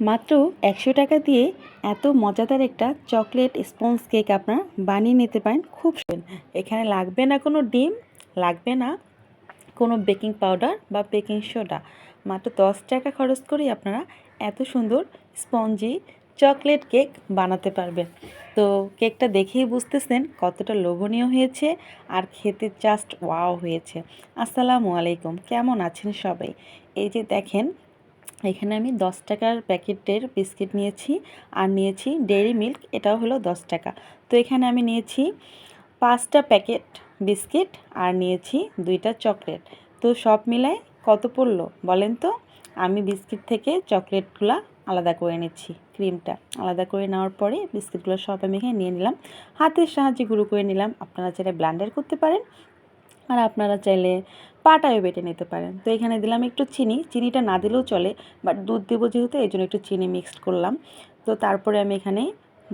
মাত্র একশো টাকা দিয়ে এত মজাদার একটা চকলেট স্পঞ্জ কেক আপনারা বানিয়ে নিতে পারেন, খুব সুন্দর। এখানে লাগবে না কোনো ডিম, লাগবে না কোনো বেকিং পাউডার বা বেকিং সোডা। মাত্র দশ টাকা খরচ করেই আপনারা এত সুন্দর স্পঞ্জি চকলেট কেক বানাতে পারবেন। তো কেকটা দেখেই বুঝতেছেন কতটা লোভনীয় হয়েছে আর খেতে জাস্ট ওয়াও হয়েছে। আসসালামু আলাইকুম, কেমন আছেন সবাই? এই যে দেখেন এখানে আমি দশ টাকার প্যাকেটের বিস্কিট নিয়েছি আর নিয়েছি ডেইরি মিল্ক, এটাও হলো দশ টাকা। তো এখানে আমি নিয়েছি পাঁচটা প্যাকেট বিস্কিট আর নিয়েছি দুইটা চকলেট। তো সব মিলায় কত পড়ল বলেন তো? আমি বিস্কিট থেকে চকলেটগুলো আলাদা করে নিচ্ছি, ক্রিমটা আলাদা করে নেওয়ার পরে বিস্কিটগুলো সব আমি এখানে নিয়ে নিলাম। হাতের সাহায্যে গুঁড়ো করে নিলাম। আপনারা চাইলে ব্লান্ডার করতে পারেন। আর আপনারা চাইলে পাটায়ও বেটে নিতে পারেন। তো এখানে দিলাম একটু চিনি। চিনিটা না দিলেও চলে বাট দুধ দেবো যেহেতু এই জন্য একটু চিনি মিক্সড করলাম। তো তারপরে আমি এখানে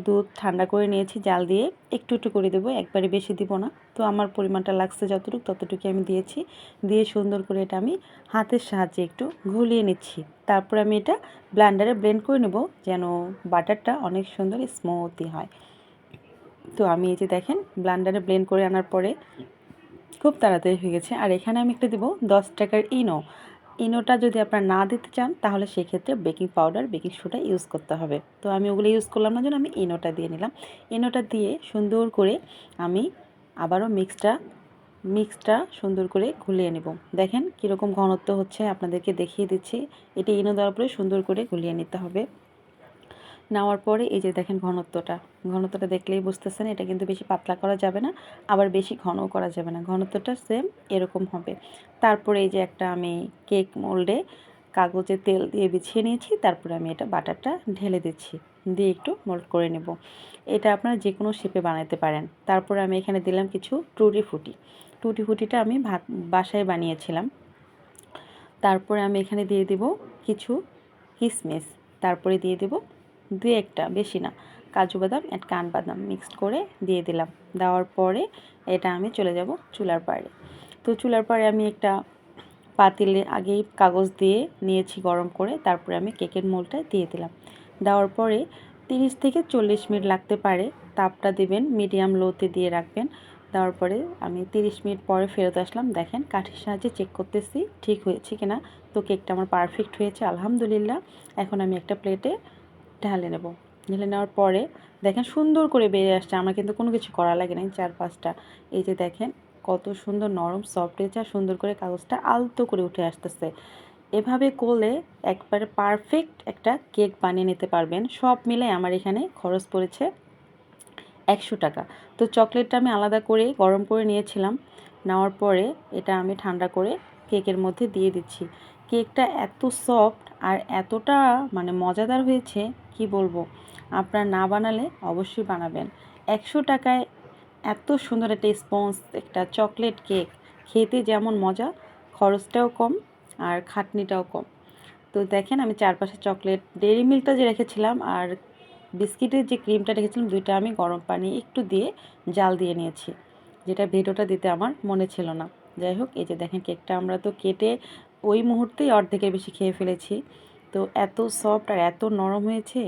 দুধ ঠান্ডা করে নিয়েছি, জাল দিয়ে একটু একটু করে দেবো একবারে বেশি দিব না। তো আমার পরিমাণটা লাগছে যতটুকু ততটুকু আমি দিয়েছি। দিয়ে সুন্দর করে এটা আমি হাতের সাহায্যে একটু ঘুলিয়ে নিচ্ছি। তারপরে আমি এটা ব্লান্ডারে ব্লেন্ড করে নেব, যেন বাটারটা অনেক সুন্দর স্মুথই হয়। তো আমি এই যে দেখেন ব্লান্ডারে ব্লেন্ড করে আনার পরে খুব তাড়াতাড়ি হয়ে গেছে। আর এখানে আমি একটা দেবো দশ টাকার ইনো। ইনোটা যদি আপনারা না দিতে চান, তাহলে সেক্ষেত্রে baking powder, baking soda use করতে হবে। তো আমি ওগুলো ইউজ করলাম না, জন্য আমি ইনোটা দিয়ে নিলাম। ইনোটা দিয়ে সুন্দর করে আমি আবারও মিক্সটা মিক্সটা সুন্দর করে ঘুলিয়ে নেব। দেখেন কীরকম ঘনত্ব হচ্ছে, আপনাদেরকে দেখিয়ে দিচ্ছি। এটি ইনো দেওয়ার পরে সুন্দর করে ঘুলিয়ে নিতে হবে। নেওয়ার পরে এই যে দেখেন ঘনত্বটা ঘনত্বটা দেখলেই বুঝতেছেন এটা কিন্তু বেশি পাতলা করা যাবে না, আবার বেশি ঘনও করা যাবে না। ঘনত্বটা সেম এরকম হবে। তারপরে এই যে একটা আমি কেক মোল্ডে কাগজে তেল দিয়ে বিছিয়ে নিয়েছি, তারপরে আমি এটা বাটারটা ঢেলে দিচ্ছি, দিয়ে একটু মোল্ড করে নেব। এটা আপনারা যে কোনো শেপে বানাতে পারেন। তারপরে আমি এখানে দিলাম কিছু টুটি ফুটি টুটি ফুটিটা আমি ভাত, বাসায় বানিয়েছিলাম। তারপরে আমি এখানে দিয়ে দেব কিছু কিসমিস। তারপরে দিয়ে দেব দু একটা, বেশি না। কাজু বাদাম অ্যান্ড কানবাদাম মিক্সড করে দিয়ে দিলাম। দেওয়ার পরে এটা আমি চলে যাব চুলার পাড়ে। তো চুলার পাড়ে আমি একটা পাতিলে আগেই কাগজ দিয়ে নিয়েছি গরম করে, তারপরে আমি কেকের মোলটা দিয়ে দিলাম। দেওয়ার পরে তিরিশ থেকে চল্লিশ মিনিট লাগতে পারে, তাপটা দেবেন মিডিয়াম লোতে দিয়ে রাখবেন। দেওয়ার পরে আমি তিরিশ মিনিট পরে ফেরত আসলাম। দেখেন কাঠির সাহায্যে চেক করতেছি, ঠিক হয়েছে কিনা। তো কেকটা আমার পারফেক্ট হয়েছে, আলহামদুলিল্লাহ। এখন আমি একটা প্লেটে ঢালে নেব। ঢেলে নেওয়ার পরে দেখেন সুন্দর করে বেরিয়ে আসছে। আমার কিন্তু কোনো কিছু করা লাগে নাই চার পাঁচটা এই যে দেখেন কত সুন্দর নরম সফট হয়েছে আর সুন্দর করে কাগজটা আলতো করে উঠে আসতেছে। এভাবে করলে একবারে পারফেক্ট একটা কেক বানিয়ে নিতে পারবেন। সব মিলে আমার এখানে খরচ পড়েছে একশো টাকা। তো চকলেটটা আমি আলাদা করে গরম করে নিয়েছিলাম। নেওয়ার পরে এটা আমি ঠান্ডা করে কেকের মধ্যে দিয়ে দিচ্ছি। কেকটা এত সফট আর এতটা মানে মজাদার হয়েছে, কি বলব? আপনারা না বানালে অবশ্যই বানাবেন। একশো টাকায় এত সুন্দর একটা স্পঞ্জ, একটা চকলেট কেক, খেতে যেমন মজা, খরচটাও কম আর খাটনিটাও কম। তো দেখেন, আমি চারপাশে চকলেট ডেরি মিল্কটা যে রেখেছিলাম আর বিস্কিটের যে ক্রিমটা রেখেছিলাম, দুইটা আমি গরম পানি একটু দিয়ে জাল দিয়ে নিয়েছি। যেটা ভিডিওটা দিতে আমার মনে ছিল না। যাই হোক, এই যে দেখেন, কেকটা আমরা তো কেটে ওই মুহূর্তেই অর্ধেকের বেশি খেয়ে ফেলেছি। তো এত সফট আর এত নরম হয়েছে,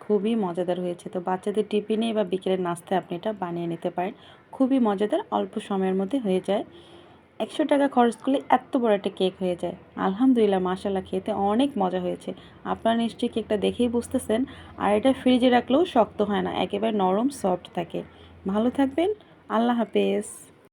খুবই মজাদার হয়েছে। তো বাচ্চাদের টিফিনে বা বিকেলের নাস্তায় আপনি এটা বানিয়ে নিতে পারেন। খুবই মজাদার, অল্প সময়ের মধ্যে হয়ে যায়। একশো টাকা খরচ করলে এত বড় একটা কেক হয়ে যায়। আলহামদুলিল্লাহ মাসাল্লাহ খেতে অনেক মজা হয়েছে। আপনারা নিশ্চয়ই কেকটা দেখেই বুঝতেছেন। আর এটা ফ্রিজে রাখলেও শক্ত হয় না, একেবারে নরম সফট থাকে। ভালো থাকবেন, আল্লাহ হাফেজ।